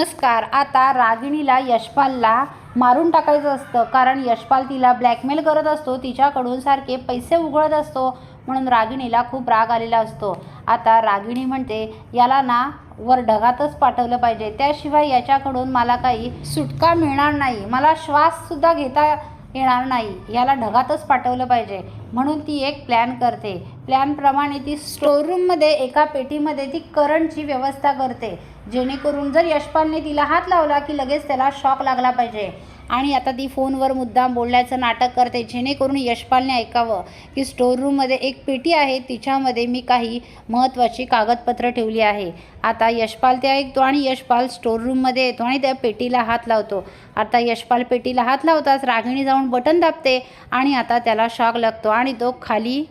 नमस्कार आता रागिणीला यशपालला मारून टाकायचं असतं. कारण यशपाल तिला ब्लॅकमेल करत असतो. तिच्याकडून सारखे पैसे उघडत असतो. म्हणून रागिणीला खूप राग आलेला असतो. आता रागिणी म्हणते याला ना वर ढगातच पाठवलं पाहिजे. त्याशिवाय याच्याकडून मला काही सुटका मिळणार नाही. मला श्वाससुद्धा घेता येणार नाही. याला ढगातच पाठवलं पाहिजे. म्हणून ती एक प्लॅन करते. प्लॅनप्रमाणे ती स्टोअररूममध्ये एका पेटीमध्ये ती करंटची व्यवस्था करते. जेणेकरून जर यशपालने तिला हात लावला की लगेच त्याला शॉक लागला पाहिजे. आणि आता ती फोनवर मुद्दाम बोलण्याचं नाटक करते. जेणेकरून यशपालने ऐकावं की स्टोअररूममध्ये एक पेटी आहे. तिच्यामध्ये मी काही महत्त्वाची कागदपत्रं ठेवली आहे. आता यशपाल ते ऐकतो आणि यशपाल स्टोअररूममध्ये येतो आणि त्या पेटीला हात लावतो. आता यशपाल पेटीला हात लावताच रागिणी जाऊन बटन दाबते आणि आता त्याला शॉक लागतो. आणि तो खाली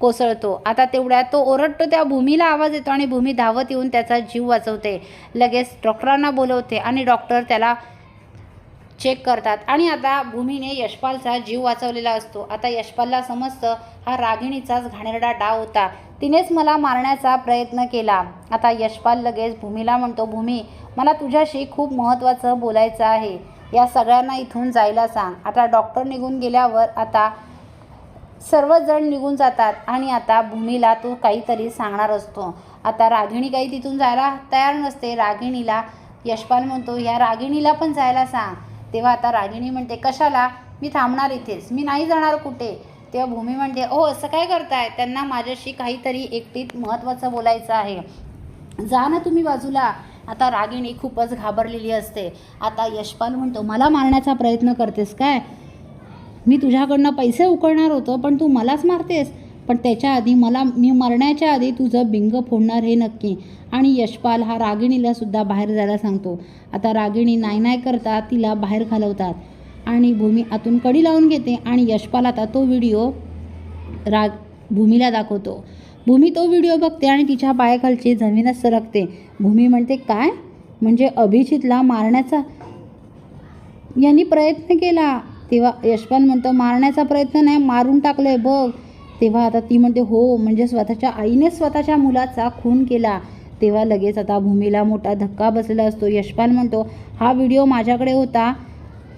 कोसळतो. आता तेवढ्या तो ओरडतो त्या भूमीला आवाज येतो आणि भूमी धावत येऊन त्याचा जीव वाचवते. लगेच डॉक्टरांना बोलवते आणि डॉक्टर त्याला चेक करतात. आणि आता भूमीने यशपालचा जीव वाचवलेला असतो. आता यशपालला समजतं हा रागिणीचाच घाणेरडा डाव होता. तिनेच मला मारण्याचा प्रयत्न केला. आता यशपाल लगेच भूमीला म्हणतो भूमी मला तुझ्याशी खूप महत्त्वाचं बोलायचं आहे. या सगळ्यांना इथून जायला सांग. आता डॉक्टर निघून गेल्यावर आता सर्वजण निघून जातात आणि आता भूमीला तो काहीतरी सांगणार असतो. आता रागिणी काही तिथून जायला तयार नसते. रागिणीला यशपाल म्हणतो या रागिणीला पण जायला सांग. तेव्हा आता रागिणी म्हणते कशाला? मी थांबणार इथेच. मी नाही जाणार कुठे? तेव्हा भूमी म्हणते ओ असं काय करताय? त्यांना माझ्याशी काहीतरी एकटीत महत्त्वाचं बोलायचं आहे. जा ना तुम्ही बाजूला. आता रागिणी खूपच घाबरलेली असते. आता यशपाल म्हणतो मला मारण्याचा प्रयत्न करतेस काय? मी तुझ्याकडनं पैसे उकळणार होतं पण तू मलाच मारतेस. पण त्याच्या आधी मला मी मरण्याच्या आधी तुझं बिंग फोडणार हे नक्की. आणि यशपाल हा रागिणीला सुद्धा बाहेर जायला सांगतो. आता रागिणी नाही नाही करता तिला बाहेर घालवतात. आणि भूमी आतून कडी लावून घेते आणि यशपाल आता तो व्हिडिओ राग भूमीला दाखवतो. भूमी तो व्हिडिओ बघते आणि तिच्या पायाखालची जमीनच सरकते. भूमी म्हणते काय? म्हणजे अभिजितला मारण्याचा यांनी प्रयत्न केला. तेव्हा यशपाल म्हणतो मारण्याचा प्रयत्न नाही मारून टाकलं आहे बघ. तेव्हा आता ती म्हणते हो म्हणजे स्वतःच्या आईने स्वतःच्या मुलाचा खून केला. तेव्हा लगेच आता भूमीला मोठा धक्का बसलेला असतो. यशपाल म्हणतो हा व्हिडिओ माझ्याकडे होता.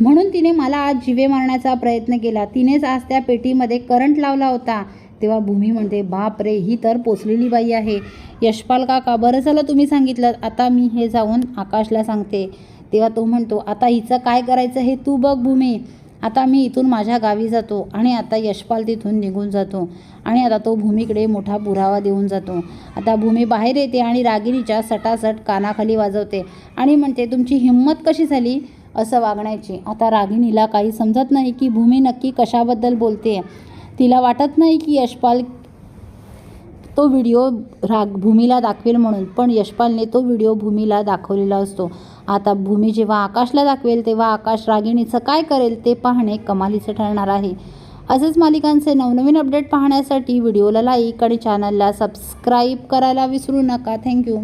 म्हणून तिने मला आज जिवे मारण्याचा प्रयत्न केला. तिनेच आज त्या पेटीमध्ये करंट लावला होता. तेव्हा भूमी म्हणते बाप रे ही तर पोचलेली बाई आहे. यशपाल काका बरं झालं तुम्ही सांगितलं. आता मी हे जाऊन आकाशला सांगते. तेव्हा तो म्हणतो आता हिचं काय करायचं हे तू बघ भूमी. आता मी इथून माझ्या गावी जातो आणि आता यशपाल तिथून निघून जातो आणि आता तो भूमीकडे मोठा पुरावा देऊन जातो. आता भूमी बाहेर येते आणि रागिणीच्या सटासट कानाखाली वाजवते आणि म्हणते तुमची हिंमत कशी झाली? असं वागण्याची. आता रागिणीला काही समजत नाही की भूमी नक्की कशाबद्दल बोलते. तिला वाटत नाही की यशपाल तो व्हिडिओ राग भूमीला दाखवेल म्हणून पण यशपालने तो व्हिडिओ भूमीला दाखवलेला असतो. आता भूमी जेव्हा आकाशला दाखवेल तेव्हा आकाश रागिणीचं काय करेल ते पाहणे कमालीचं ठरणार आहे. असेच मालिकांचे नवनवीन अपडेट पाहण्यासाठी व्हिडिओला लाईक आणि चॅनलला सबस्क्राईब करायला विसरू नका. थँक्यू